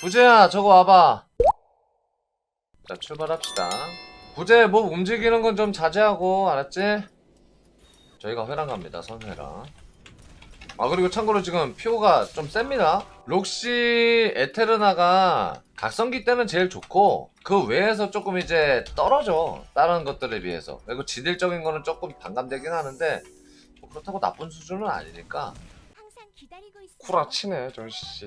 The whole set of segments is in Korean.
부재야 저거 와봐. 자 출발합시다. 부재 뭐 움직이는 건 좀 자제하고 알았지? 저희가 회랑 갑니다 선회랑. 아 그리고 참고로 지금 피오가 좀 셉니다. 록시 에테르나가 각성기 때는 제일 좋고 그 외에서 조금 이제 떨어져 다른 것들에 비해서. 그리고 지딜적인 거는 조금 반감되긴 하는데 뭐 그렇다고 나쁜 수준은 아니니까. 쿠라치네 저씨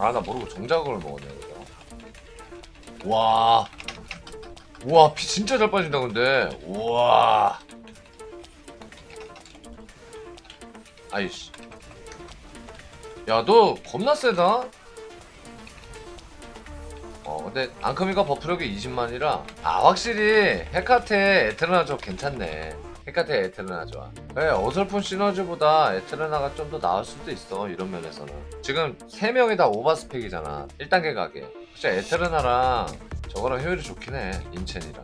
아 나 모르고 정작을 먹었네 이거 와. 우와 피 진짜 잘 빠진다 근데. 우와. 아이씨. 야 너 겁나 세다. 어 근데 앙크미가 버프력이 20만이라 아 확실히 헤카테 에테르나 저 괜찮네 헤카테 에테르나 좋아. 그래 어설픈 시너지보다 에테르나가 좀 더 나을 수도 있어 이런 면에서는. 지금 3명이 다 오버스펙이잖아 1단계 가게 진짜 에테르나랑 저거랑 효율이 좋긴 해 인첸이랑.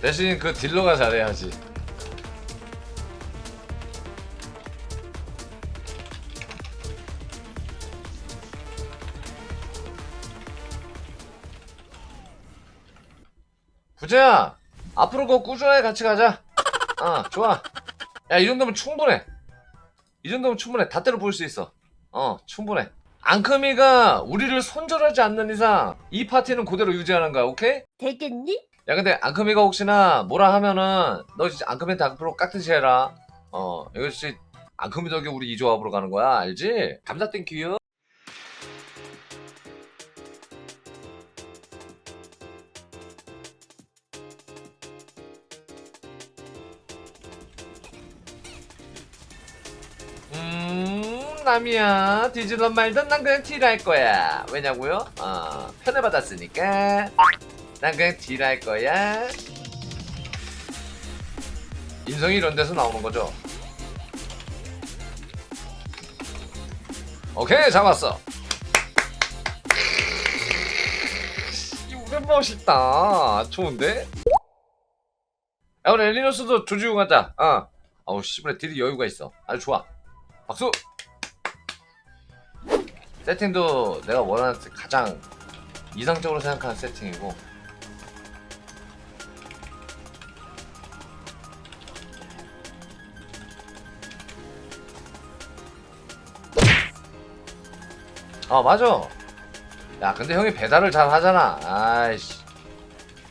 대신 그 딜러가 잘해야지 부재야 앞으로 그 꾸준하게 같이 가자. 어 좋아. 야 이 정도면 충분해. 이 정도면 충분해. 다 때려 부을 수 있어. 어 충분해. 앙크미가 우리를 손절하지 않는 이상 이 파티는 그대로 유지하는 거야 오케이? 되겠니? 야 근데 앙크미가 혹시나 뭐라 하면은 너 진짜 앙크미한테 앞으로 깍듯이 해라. 어 이거 진짜 앙크미 덕에 우리 이 조합으로 가는 거야 알지? 감사 땡큐 남이야 뒤질런 말든 난 그냥 딜할 거야 왜냐고요? 어 편을 받았으니까 난 그냥 딜할 거야. 인성이 이런 데서 나오는 거죠. 오케이, 잡았어. 이거 멋있다. 좋은데? 야, 우리 엘리노스도 조지고 가자. 어. 아우, 씨발, 딜이 여유가 있어. 아주 좋아. 박수! 세팅도 내가 원하는 가장 이상적으로 생각하는 세팅이고. 아 맞아. 야 근데 형이 배달을 잘 하잖아. 아이씨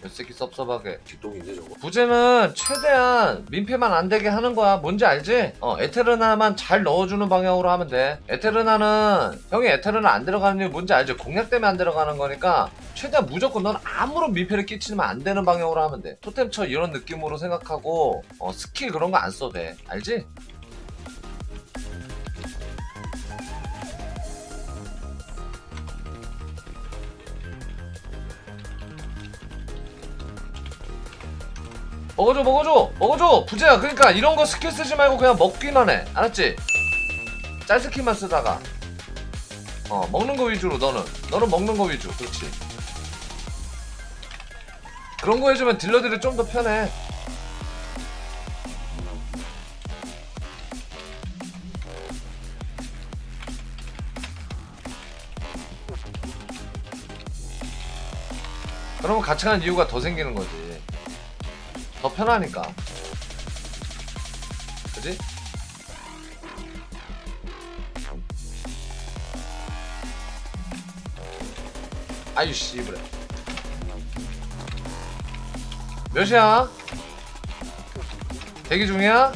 몇 새끼 섭섭하게 뒷동인데 저거 부제는 최대한 민폐만 안 되게 하는 거야 뭔지 알지? 어 에테르나만 잘 넣어주는 방향으로 하면 돼 에테르나는 형이 에테르나 안 들어가는 이유 뭔지 알지? 공략 때문에 안 들어가는 거니까 최대한 무조건 넌 아무런 민폐를 끼치면 안 되는 방향으로 하면 돼 토템처 이런 느낌으로 생각하고 어, 스킬 그런 거 안 써도 돼 알지? 먹어줘 먹어줘 먹어줘. 부재야 그러니까 이런 거 스킬 쓰지 말고 그냥 먹기만 해. 알았지? 짤 스킬만 쓰다가. 어 먹는 거 위주로 너는. 너는 먹는 거 위주. 그렇지. 그런 거 해주면 딜러들이 좀 더 편해. 그러면 같이 가는 이유가 더 생기는 거지 더 편하니까. 그지? 아유 씨부래. 몇이야? 대기 중이야?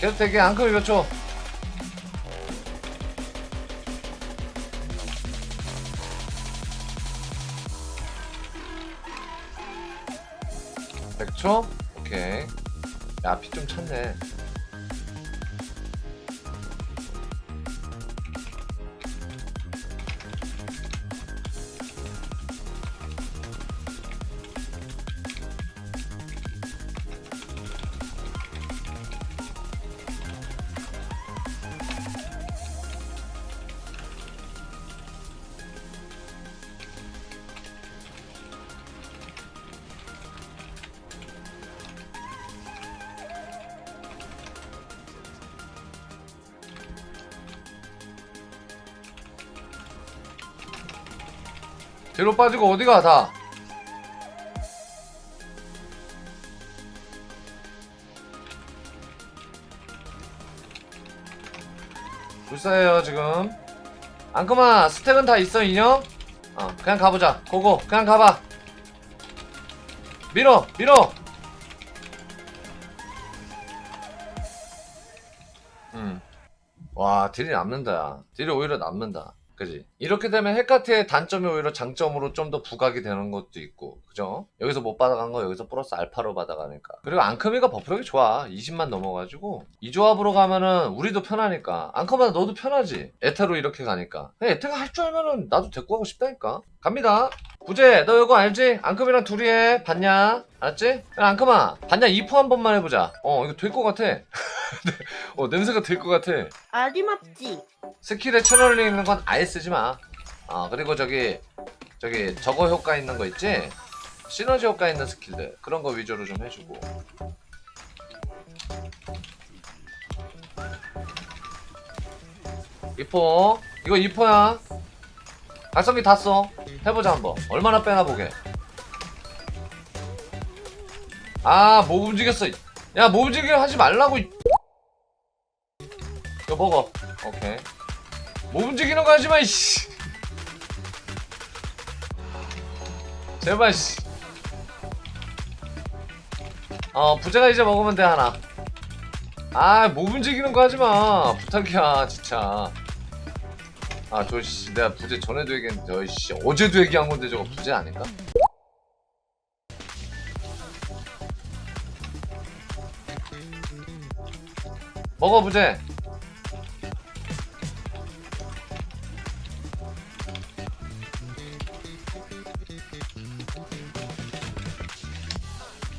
계속 대기 앙큼이 몇 초? 백초 야, 피 좀 찼네. 뒤로 빠지고 어디가 다? 불사해요 지금. 앙큼아 스택은 다 있어 인형? 어 그냥 가보자. 고고 그냥 가봐. 밀어 밀어. 음. 와 딜이 남는다. 딜이 오히려 남는다 그지? 이렇게 되면 헬카트의 단점이 오히려 장점으로 좀 더 부각이 되는 것도 있고 그죠? 여기서 못 받아간 거 여기서 플러스 알파로 받아가니까. 그리고 앙크미가 버프력이 좋아. 20만 넘어가지고. 이 조합으로 가면은 우리도 편하니까. 앙크마 너도 편하지. 에테로 이렇게 가니까. 에테가 할 줄 알면은 나도 데리고 가고 싶다니까. 갑니다 부재 너 이거 알지? 앙크미랑 둘이 해 봤냐? 알았지? 야, 앙크마 봤냐 2포 한 번만 해보자 어 이거 될 것 같아 어 냄새가 될 것 같아 알이 맞지? 스킬에 채널링 있는 건 아예 쓰지 마. 아 그리고 저기 저기 저거 효과 있는 거 있지? 시너지 효과 있는 스킬들 그런 거 위주로 좀 해주고. 이포 이거 이포야. 각성기 다 써. 해보자 한번. 얼마나 빼나 보게. 아, 뭐 움직였어. 야, 뭐 움직여 하지 말라고. 이- 이거 먹어. 오케이. 못 움직이는 거 하지 마, 이씨. 제발, 씨. 어, 부재가 이제 먹으면 돼, 하나. 아, 못 움직이는 거 하지 마. 부탁이야, 진짜. 아, 저, 씨, 내가 부재 전에도 얘기했는데, 저, 씨, 어제도 얘기한 건데, 저거 부재 아닌가? 먹어, 부재.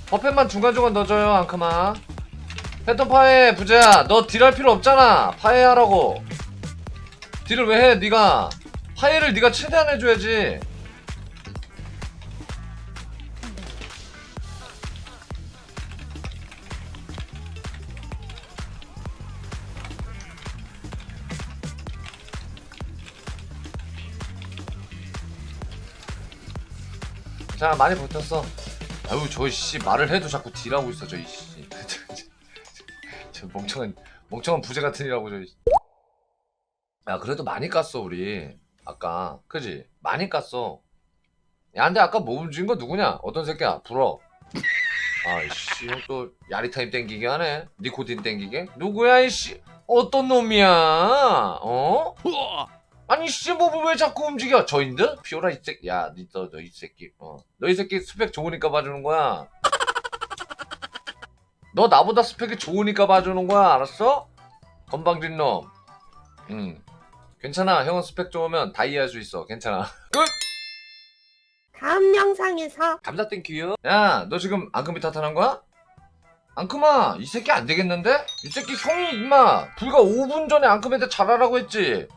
버펫만 중간중간 넣어줘요 앙크마 패턴 파해 부재야 너 딜할 필요 없잖아 파해하라고 딜을 왜 해? 니가 파해를 니가 최대한 해줘야지. 자 많이 버텼어. 아유 저씨 말을 해도 자꾸 딜하고 있어 저 이씨. 저 멍청한 멍청한 부재 같은 이라고 저 씨. 야 그래도 많이 깠어 우리. 아까. 그지? 많이 깠어. 야 근데 아까 뭐 움직인 거 누구냐? 어떤 새끼야? 불어. 아이씨 또 야리타임 땡기게 하네. 니코틴 땡기게? 누구야 이씨? 어떤 놈이야? 어? 아니 씨뭐왜 자꾸 움직여? 저인데? 피오라 이 새끼. 야너너 이 새끼. 어너 이 새끼 스펙 좋으니까 봐주는 거야. 너 나보다 스펙이 좋으니까 봐주는 거야 알았어? 건방진 놈 응 괜찮아. 형은 스펙 좋으면 다 이해할 수 있어. 괜찮아. 끝! 다음 영상에서 감자 땡큐. 야너 지금 앙큼이 탓하는 거야? 앙큼아. 이 새끼 안 되겠는데? 이 새끼 형이 임마. 불과 5분 전에 앙큼한테 잘하라고 했지.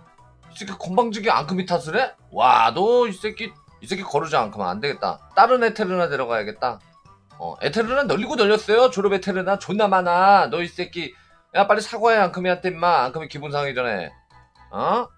이 새끼 건방지게 앙큼이 탓을 해? 와 너 이 새끼 이 새끼 거르자 앙큼아 안 되겠다. 다른 에테르나 데려가야겠다. 어 에테르나 널리고 널렸어요. 졸업 에테르나. 존나 많아. 너 이 새끼. 야 빨리 사과해 앙큼이한테 임마. 앙큼이 기분 상하기 전에 어?